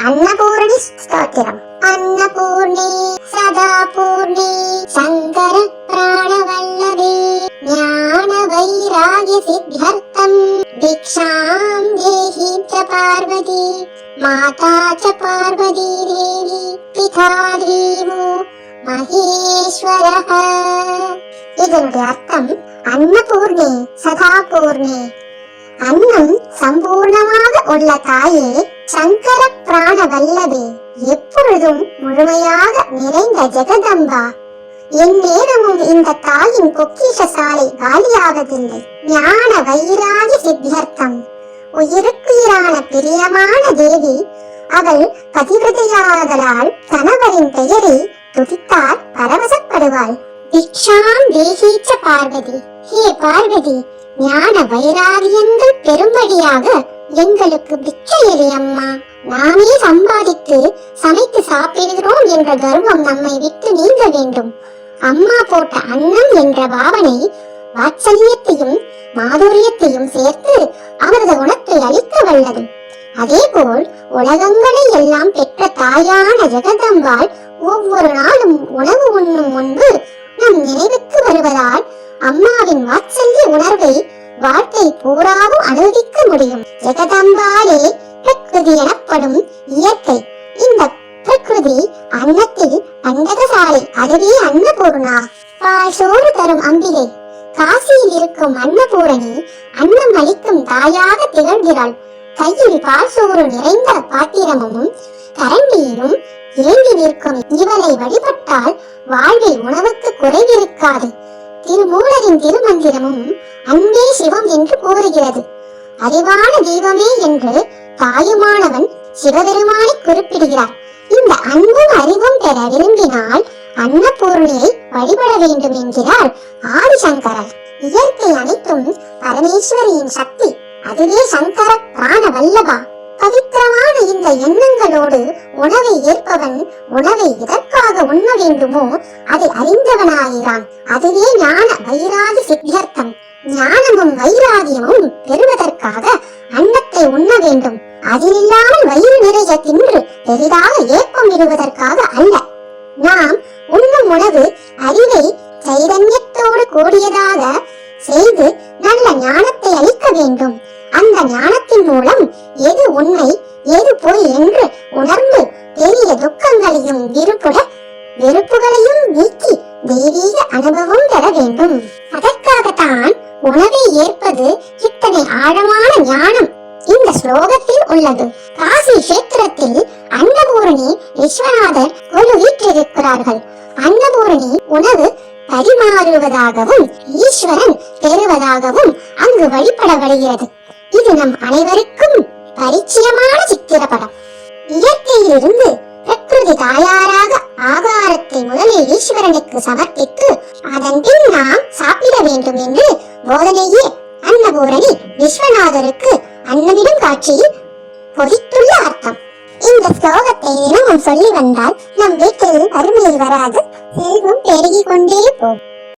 அன்னபூரணி ஸ்தோத்திரம் அன்னபூர்ணி சதா பூர்ணி சங்கர பிராணவல்லவே ஞான வைராகிய சித்தியர்த்தம் தீக்ஷாம் தேஹி ச பார்வதி மாதா ச பார்வதி தேவி பிதா தேவோ மகேஸ்வரः இதனுடைய அர்த்தம் அன்னபூர்ணி சதா பூர்ணி அன்னம் சம்பூர்ணமாக உள்ள தாயே சங்கர பிராண வல்லபே எப்பொழுதும் முழுமையாக நிறைந்த ஜெகதம்பா. எந்நேரமும் இந்த தாயின் பொக்கிஷ சாலை காலியாவதில்லை. ஞான வைராகி சித்தியர்த்தம். உயிருக்குயிரான பிரியமான தேவி அவள் பதிவிரதையாதலால் கணவரின் பெயரை துதித்தால் பரவசப்படுவாள். திக்ஷாம் தேகீச்ச பார்வதி. ஹே பார்வதி ஞான வைராகியங்கள் பெரும்படியாக எங்களுக்கு பிச்சையலி அம்மா. நாமே சம்பாதித்து சமைத்து சாப்பிடுகிறோம் என்ற கர்வம் நம்மை விட்டு நீங்க வேண்டும். அம்மா போட்ட அன்னம் என்ற பாவனை வாட்சல்யத்தையும் மாதுரியத்தையும் சேர்த்து அவரது குணத்தை அளிக்க வல்லது. அதேபோல் உலகங்களை எல்லாம் பெற்ற தாயான ஜெகதம்பாள் ஒவ்வொரு நாளும் உணவு உண்ணும் முன்பு நம் நினைவுக்கு வருவதால் அம்மாவின் வாட்சல்ய உணர்வை வாழ்க்கை பூராவும் அனுபவிக்க முடியும். ஜெகதம்பாலே பிரகிருதி எனப்படும் இயற்கை. இந்த பிரகிருதி அன்னத்தில் அண்டகசாலை அதுவே அன்னபூர்ணா. பால் சோறு தரும் அம்பிகை. காசியில் இருக்கும் அன்னபூரணி அன்னம் அளிக்கும் தாயாக திகழ்கிறாள். கையில் பால் சோறு நிறைந்த பாத்திரமும் கரண்டியிலும் ஏங்கி நிற்கும் இவளை வழிபட்டால் வாழ்வில் உணவுக்கு குறைவிருக்காது. திருமூலரின் திருமந்திரமும் அன்பே சிவம் என்று கூறுகிறது. அறிவான தெய்வமே என்று தாயுமானவன் சிவபெருமானை குறிப்பிடுகிறார். இந்த அன்பும் அறிவும் பெற விரும்பினால் அன்னபூர்ணியை வழிபட வேண்டும் என்கிறார் ஆதிசங்கரர். இயற்கை அனைத்தும் பரமேஸ்வரியின் சக்தி. அதுவே சங்கர பிராண வல்லபா. பவித்திரமான இந்த எண்ணங்களோடு உணவை ஏற்பவன் உணவை எதற்காக உண்ண வேண்டுமோ அதை அறிந்தவனாகிறான் அதுவே ஞான வைராகி சித்தியர்த்தம். ஞானமும் வைராகியமும் பெறுவதற்காக அன்னத்தை உண்ண வேண்டும். அதிலில்லாமல் வயிறு நிறைய தின்று பெரிதாக ஏப்பம் இடுவதற்காக அல்ல. நாம் உண்ணும் உணவு அறிவை சைதன்யத்தோடு கூடியதாக செய்து நல்ல ஞானத்தை அளிக்க வேண்டும். அந்த ஞானத்தின் மூலம் எது உண்மை எது பொய் என்று உணர்ந்து பெரிய துக்கங்களையும் விருப்புட வெறுப்புகளையும் நீக்கி தெய்வீக அனுபவம் பெற வேண்டும். அதற்காகத்தான் உணவை ஏற்பது இத்தனை ஆழமான ஞானம். இந்த ஸ்லோகத்தில் உள்ளது. காசி கஷேத்திரத்தில் அன்னபூரணி விஸ்வநாதர் கொலு வீற்றிருக்கிறார்கள் அன்னபூரணி உணவு பரிமாறுவதாகவும் ஈஸ்வரன் பெறுவதாகவும் அங்கு வழிபடப்படுகிறது. இது நம் அனைவருக்கும் பரிச்சயமான சித்திரப்படம் இயற்கையிலிருந்து பிரகிருதி தாயாராக ஆகாரத்தை முதலில் ஈஸ்வரனுக்கு சமர்ப்பித்து அதன்பின் நாம் சாப்பிட வேண்டும் என்று போதனையே அன்னபூரணி விஸ்வநாதருக்கு அன்னமிடும் காட்சியில் பொதித்துள்ள அர்த்தம். இந்த ஸ்லோகத்தை தினமும் சொல்லி வந்தால் நம் வீட்டில் வறுமையை வராது. செல்வம் பெருகி கொண்டே போகும்.